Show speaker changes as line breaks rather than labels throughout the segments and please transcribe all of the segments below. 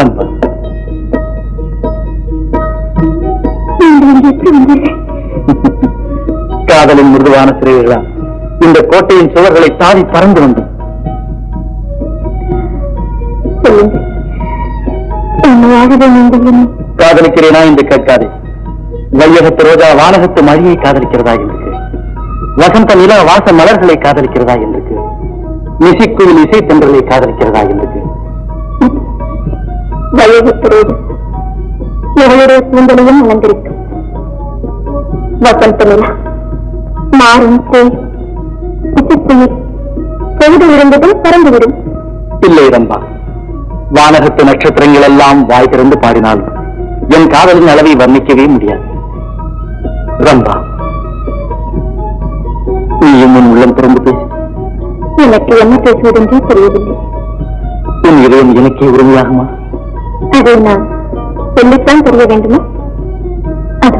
ரம்பா காதலின் மிருதுவான சிறைகளா இந்த கோட்டையின் சுவர்களை தாவி பறந்து வந்தோம். காதலிக்கிறேனா என்று கேட்காதே. வையகத்து ரோஜா வானகத்து மழையை காதலிக்கிறதா என்று. வசந்த நில வாச மலர்களை காதலிக்கிறதா என்று. கேள். இசை தென்றலை காதலிக்கிறதா என்று. கேள்.
வயதுத்துறது எவளுடைய கூந்தலையும் அலங்கரிக்கும் வசந்த நிலா மாறும் தேய் இசைப்புயில் பொழுது இருந்ததும் பறந்துவிடும்.
இல்லை ரம்பா வானகத்து நட்சத்திரங்கள் எல்லாம் வாய் திறந்து பாடினாலும் என் காதலின் அளவை வர்ணிக்கவே முடியாது. ரம்பா நீயும் உன் உள்ளம் திறந்து பேசு.
எனக்கு என்ன பேசுவதென்றே தெரியவில்லை.
உன் இதயம் எனக்கே உரிமையாகுமா
அதை நான் சொல்லித்தான் தெரிய வேண்டுமா? அது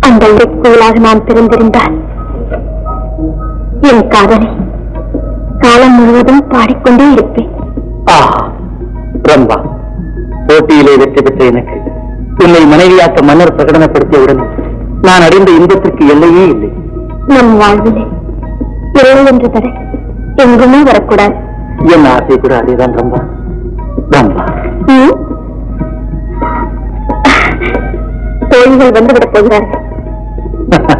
அந்த இடைக்குள்ளாக நான் பிறந்திருந்தால் என் காதலை காலம் முழுவதும் பாடிக்கொண்டே இருப்பேன்.
ரம்பா போட்டியிலே வெற்றி பெற்ற எனக்கு உன்னை மனைவியாக்க மன்னர் பிரகடனப்படுத்தியவுடன் நான் அடைந்த இன்பத்திற்கு எல்லையே இல்லை.
நம் வாழ்விலே இரவு என்ற தடை எங்குமே வரக்கூடாது.
என் ஆசை கூட அதேதான் ரம்பா. ரம்பா
ம்? தோழிகள் வந்துவிடப் போகிறார்கள்.